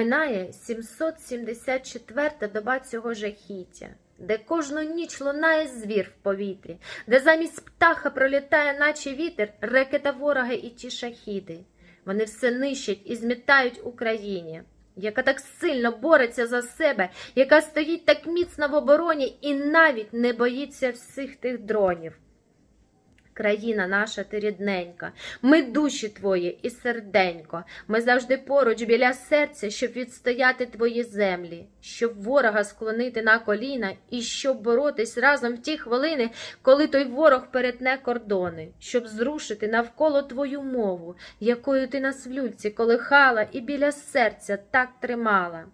Минає 774 доба цього жахіття, де кожну ніч лунає звір в повітрі, де замість птаха пролітає, наче вітер, рекета ворога і ті шахіди. Вони все нищать і змітають Україні, яка так сильно бореться за себе, яка стоїть так міцно в обороні і навіть не боїться всіх тих дронів. Країна наша ти рідненька, ми душі твої і серденько. Ми завжди поруч біля серця, щоб відстояти твої землі, щоб ворога склонити на коліна і щоб боротись разом в ті хвилини, коли той ворог перетне кордони, щоб зрушити навколо твою мову, якою ти нас в люльці колихала і біля серця так тримала.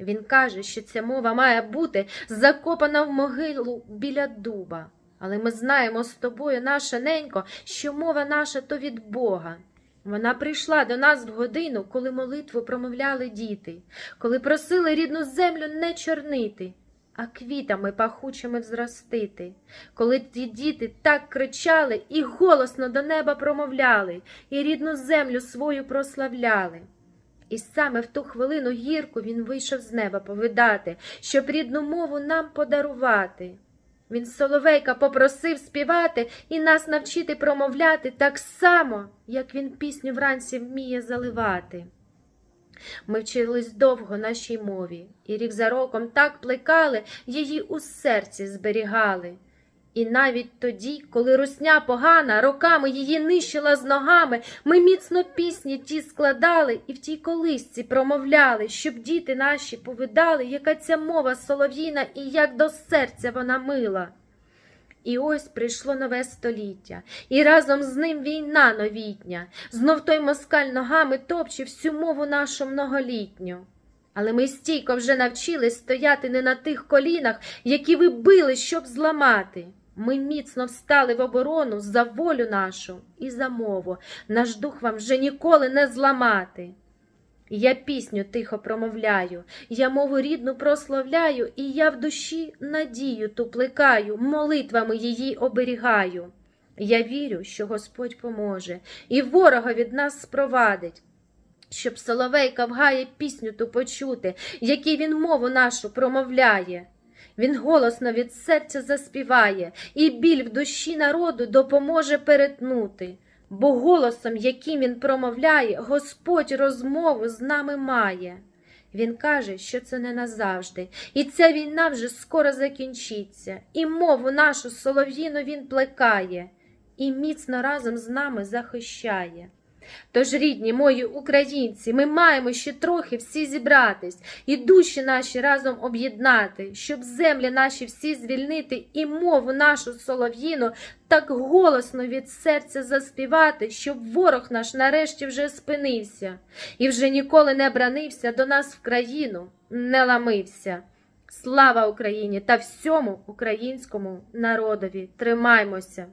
Він каже, що ця мова має бути закопана в могилу біля дуба. Але ми знаємо з тобою, наша ненько, що мова наша то від Бога. Вона прийшла до нас в годину, коли молитву промовляли діти, коли просили рідну землю не чорнити, а квітами пахучими взростити, коли ті діти так кричали і голосно до неба промовляли, і рідну землю свою прославляли. І саме в ту хвилину гірку він вийшов з неба повидати, щоб рідну мову нам подарувати. Він соловейка попросив співати і нас навчити промовляти так само, як він пісню вранці вміє заливати. Ми вчились довго нашій мові, і рік за роком так плекали, її у серці зберігали. І навіть тоді, коли русня погана, роками її нищила з ногами, ми міцно пісні ті складали і в тій колисці промовляли, щоб діти наші повидали, яка ця мова солов'їна і як до серця вона мила. І ось прийшло нове століття, і разом з ним війна новітня, знов той москаль ногами топче всю мову нашу многолітню. Але ми стійко вже навчились стояти не на тих колінах, які ви били, щоб зламати. Ми міцно встали в оборону за волю нашу і за мову. Наш дух вам вже ніколи не зламати. Я пісню тихо промовляю, я мову рідну прославляю, і я в душі надію ту плекаю, молитвами її оберігаю. Я вірю, що Господь поможе, і ворога від нас спровадить. Щоб соловейка в гаї пісню ту почути, який він мову нашу промовляє. Він голосно від серця заспіває, і біль в душі народу допоможе перетнути. Бо голосом, яким він промовляє, Господь розмову з нами має. Він каже, що це не назавжди, і ця війна вже скоро закінчиться, і мову нашу солов'їну він плекає, і міцно разом з нами захищає. Тож, рідні мої українці, ми маємо ще трохи всі зібратись і душі наші разом об'єднати, щоб землі наші всі звільнити і мову нашу солов'їну так голосно від серця заспівати, щоб ворог наш нарешті вже спинився і вже ніколи не бранився до нас в країну, не ламився. Слава Україні та всьому українському народові! Тримаймося!